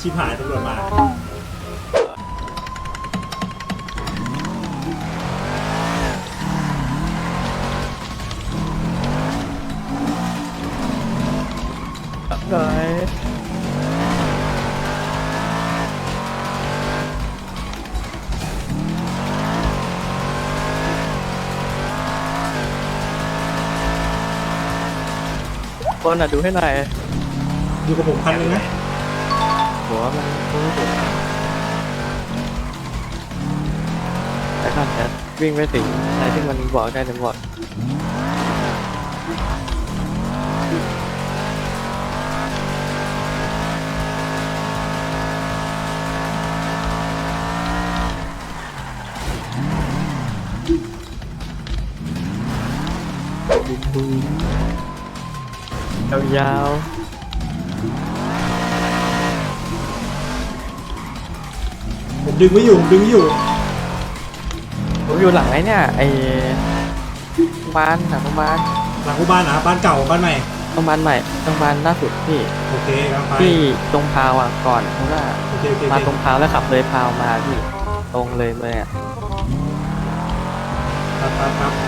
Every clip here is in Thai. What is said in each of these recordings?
ชิบหายตำรวจมาหน่อยคนอะดูให้หน่อยอยู่กับผมคันนึงนะ หัวมันรู้สึกแต่ก่อนจะวิ่งไปถึงอะไรที่มันบอกได้ถึงบอกยาวผ ดึงไว้อยู่ผมดึงไว้อยู่ๆผมอยู่หลังไอ้เนี่ยไอ้โรงพยาบาลหลังโรงพยาบาลหลังกูบ้านนะบ้านเก่าบ้านใหม่โรงพยาบาลใหม่โรงพยาบาลล่าสุดพี่โอเคครับไปที่ตรงพาวอะก่อนเพราะว่าโอเคโอเคโอมาเคตรงพาวแล้วขับเลยพาวมาพี่ตรงเลยเลยอะ ครับครับครับ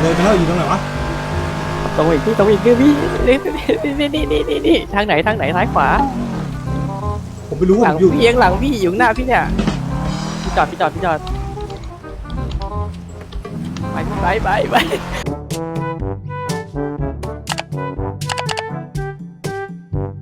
เลยไปแล้วอยู่ตรงไหนวะตรงอีกพี่ตรงอีกพี่พี่นี่นี่นี่นี่นี่นี่ทางไหนทางไหนซ้ายขวาผมไม่รู้หว่าลัผงมอยู่พี่เอียงหลังพี่อยู่ข้างหน้าพี่เนี่ยพี่จอดพี่จอดพี่จอดไปไปไปไป